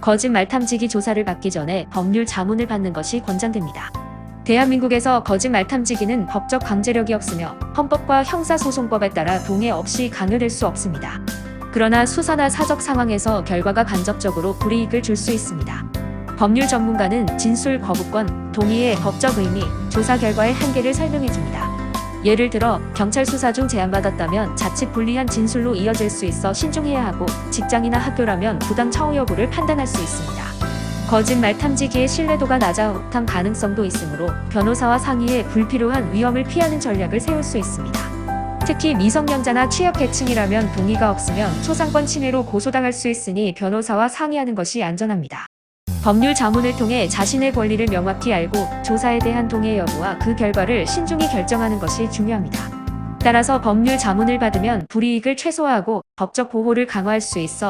거짓말 탐지기 조사를 받기 전에 법률 자문을 받는 것이 권장됩니다. 대한민국에서 거짓말 탐지기는 법적 강제력이 없으며 헌법과 형사소송법에 따라 동의 없이 강요될 수 없습니다. 그러나 수사나 사적 상황에서 결과가 간접적으로 불이익을 줄 수 있습니다. 법률 전문가는 진술 거부권, 동의의 법적 의미, 조사 결과의 한계를 설명해 줍니다. 예를 들어 경찰 수사 중 제안받았다면 자칫 불리한 진술로 이어질 수 있어 신중해야 하고 직장이나 학교라면 부당 처우 여부를 판단할 수 있습니다. 거짓말 탐지기의 신뢰도가 낮아 혹탄 가능성도 있으므로 변호사와 상의해 불필요한 위험을 피하는 전략을 세울 수 있습니다. 특히 미성년자나 취약계층이라면 동의가 없으면 초상권 침해로 고소당할 수 있으니 변호사와 상의하는 것이 안전합니다. 법률 자문을 통해 자신의 권리를 명확히 알고 조사에 대한 동의 여부와 그 결과를 신중히 결정하는 것이 중요합니다. 따라서 법률 자문을 받으면 불이익을 최소화하고 법적 보호를 강화할 수 있어